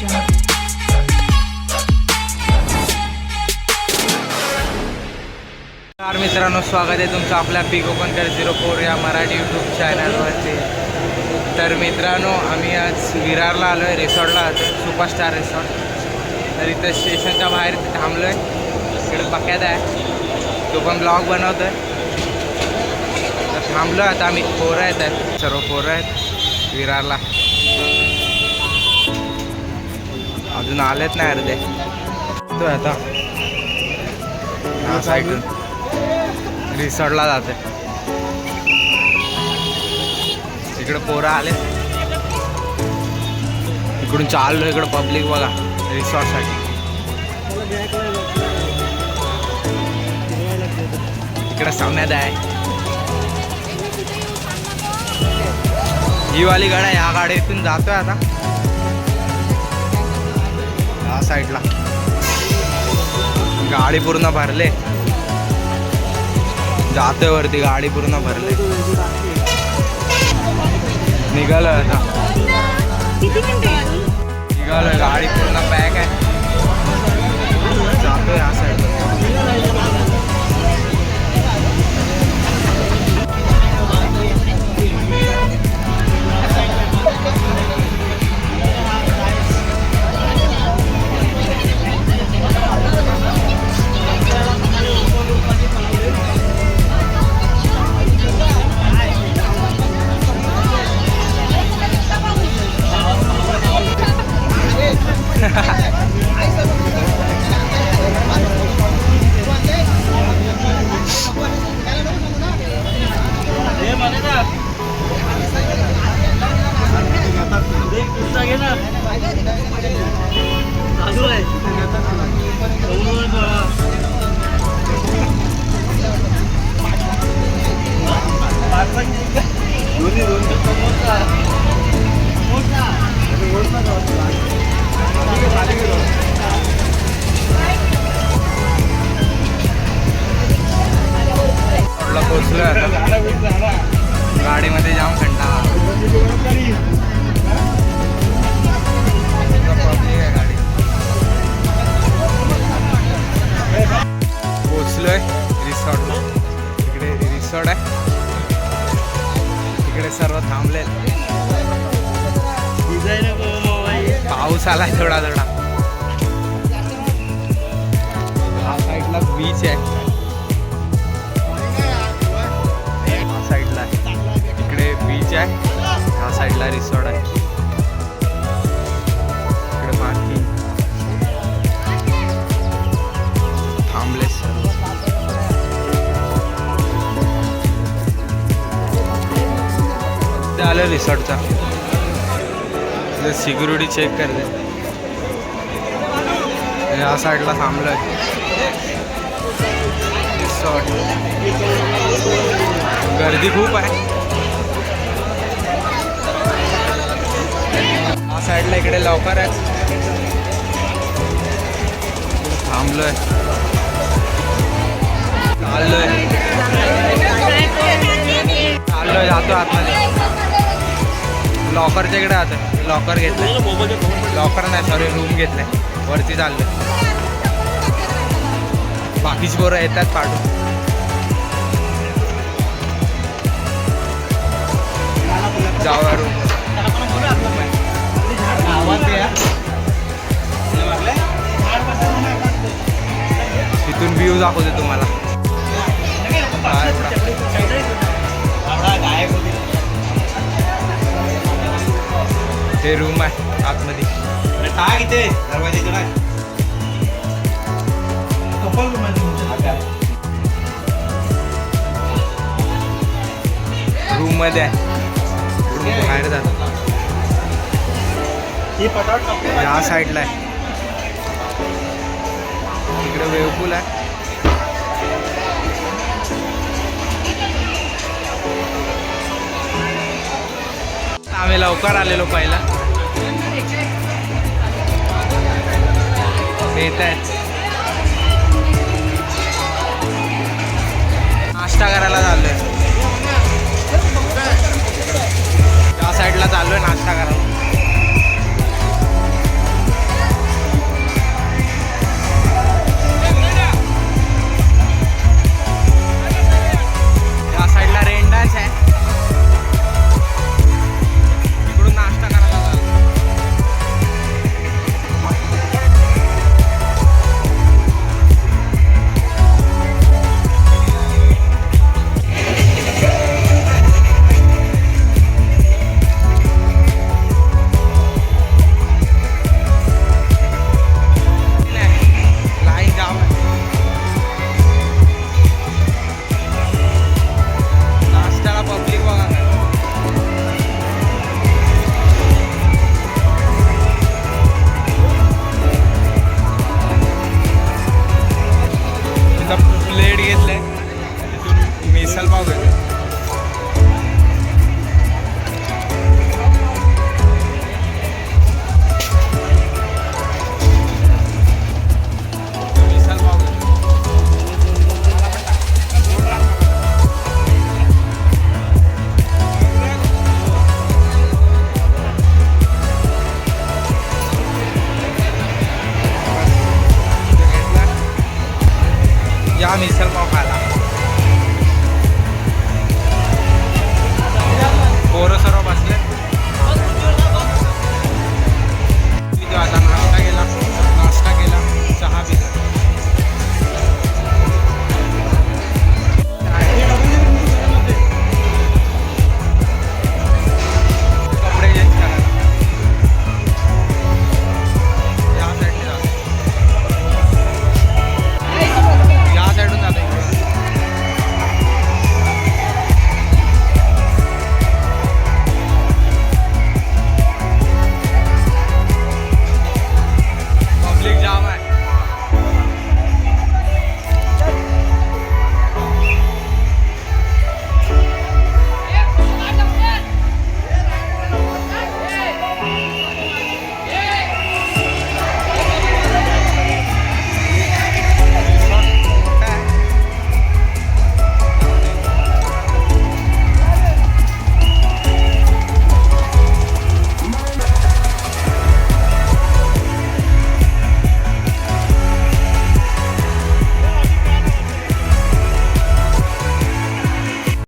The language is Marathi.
jungle. नमस्कार मित्रांनो स्वागत आहे तुमचं आपल्या पी कोकणकर झिरो फोर या मराठी यूट्यूब चॅनलवरती तर मित्रांनो आम्ही आज विरारला आलो आहे रिसॉर्टला आलो सुपरस्टार रिसॉर्ट तर इथं स्टेशनच्या बाहेर थांबलो आहे तिकडे बक्यात आहे. तो पण ब्लॉग बनवतो आहे तर थांबलो आता आम्ही. पोरं आहेत. सर्व पोरं आहेत. विरारला. अजून आलेत नाही अर्धे. तो आता. हा साईडून. रिसॉर्टला जाते इकडे पोरं आले. इकडून चाललो इकडं पब्लिक बघा रिसॉर्टसाठी. इकडे सामन्यात आहे. ही वाली गाड्या या गाडीतून जातोय आता. या साईडला. गाडी पूर्ण भरले. जातोय वरती गाडी पूर्ण भरले. निघालोय आता. निघालोय गाडी पूर्ण पॅक आहे. जातोय या साईड रोडला आता. गाडीमध्ये जाम कंटाळा public आहे गाडी पोचलोय रिसॉर्ट तिकडे रिसॉर्ट आहे. तिकडे सर्व थांबले पाऊस आलाय थोडा थोडा. हा साईडला बीच आहे. आहे. ह्या साईडला रिसॉर्ट आहे. इकडे पार्किंग थांबले सर ते आलं रिसॉर्टचा. सिक्युरिटी चेक करते. या साईडला थांबलं रिसॉर्ट. गर्दी खूप आहे. साईडला इकडे लवकर आहे. थांबलोय. चाललोय. चाललोय जातो आतमध्ये. लॉकरच्या इकडे आता. लॉकर घेतलं लॉकर नाही सॉरी रूम घेतलाय. वरती चाललोय. बाकीची पोरं येतात पाठवून. जाऊया रूम तिथून व्ह्यू दाखवते तुम्हाला. काय. हे रूम आहे आतमध्ये. रूममध्ये आहे. रूम बाहेर जातो या साईडला आहे. इकडे वेवपूल आहे. आम्ही लवकर आलेलो पहिला. येत आहेत नाश्ता करायला चाललोय. त्या साईडला चाललोय नाश्ता करायला.